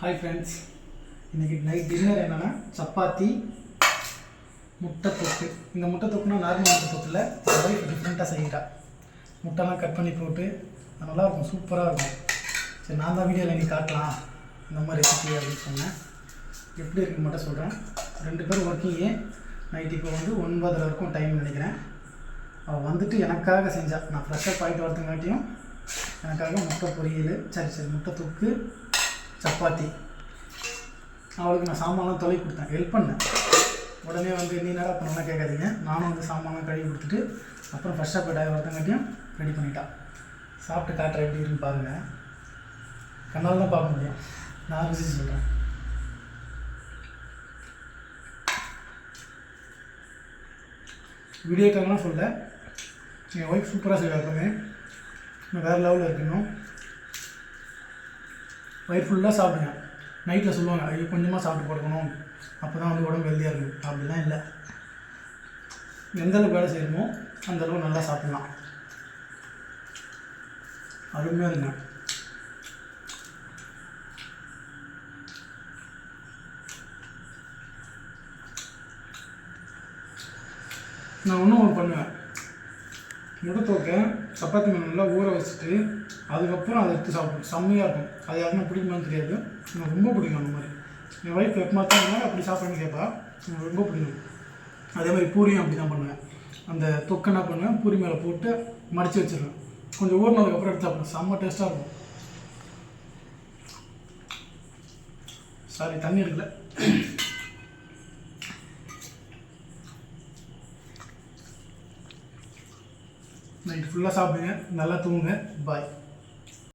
Hi friends இன்றைக்கி night dinner என்னென்னா சப்பாத்தி முட்டை தொக்கு. இந்த முட்டை தொக்குனா நார்மல் முட்டை தொக்கில் ஒய்ஃப் டிஃப்ரெண்ட்டாக செய்கிறா முட்டைலாம் கட் பண்ணி போட்டு நல்லா இருக்கும் சூப்பராக இருக்கும். சரி நான் தான் வீடியோவில் நீ காட்டலாம் இந்த மாதிரி ரெசிபி அப்படின்னு சொன்னேன். எப்படி இருக்குன்னு மட்டும் சொல்கிறேன் ரெண்டு பேரும் ஒர்க்கிங்கு நைட் இப்போ வந்து ஒன்பதரை வரைக்கும் டைம் நினைக்கிறேன். அவள் வந்துட்டு எனக்காக செஞ்சாள் நான் ஃப்ரெஷ்ஷாக பாயிண்ட் வரதுங்காட்டியும் எனக்காக முட்டை பொரியல். சரி சரி முட்டை தொக்கு சப்பாத்தி. அவளுக்கு நான் சாமான்லாம் தொலை கொடுத்தேன். ஹெல்ப் பண்ணேன் உடனே வந்து நீ நேரம் பண்ணலாம் கேட்காதீங்க. நானும் வந்து சாமான்லாம் கழுவி கொடுத்துட்டு அப்புறம் ஃப்ரெஷ்ஷாக போய்ட்டு ஆகி ரெடி பண்ணிட்டான் சாப்பிட்டு காட்டுற எப்படி இருக்குன்னு பாருங்கள் கண்ணால் தான் பார்க்க முடியும். நான் ருசி சொல்கிறேன் வீடியோக்காகலாம் சொல்ல. என் ஒய்ஃப் சூப்பராக செய்வா எப்பவுமே. இன்னும் வேறு லெவலில் இருக்கணும். வயிறு ஃபுல்லாக சாப்பிடுங்க. நைட்டில் சொல்லுவாங்க ஐயோ கொஞ்சமாக சாப்பிட்டு படுக்கணும். அப்போ தான் வந்து உடம்பு ஹெல்த்தியாக இருக்கும் அப்படிலாம் இல்லை. எந்தளவுக்கு வேலை செய்யணுமோ அந்த அளவுக்கு நல்லா சாப்பிட்லாம். அருமையாக இருங்க நான் ஒன்றும் ஒன்று எடுத்து வைப்பேன் சப்பாத்தி மீன் நல்லா ஊற வச்சுட்டு அதுக்கப்புறம் அதை எடுத்து சாப்பிடும் செம்மையாக இருக்கும். அது யாருக்கும் பிடிக்குமான்னு தெரியாது. எனக்கு ரொம்ப பிடிக்கும் அந்த மாதிரி. என் ஒய்ஃப் எப்போ அப்படி சாப்பிட்றேன்னு கேட்பா எனக்கு ரொம்ப பிடிக்கும். அதே மாதிரி பூரியும் அப்படி தான் பண்ணுவேன். அந்த தொக்கை என்ன பண்ணுவேன்? பூரி மேலே போட்டு மடித்து வச்சிருவேன். கொஞ்சம் ஊறினதுக்கப்புறம் எடுத்து சாப்பிடுவேன். செம்ம டேஸ்ட்டாக இருக்கும். சாரி தண்ணி எடுக்கல. நைட் ஃபுல்லாக சாப்பிடுங்க. நல்லா தூங்குங்க. பாய்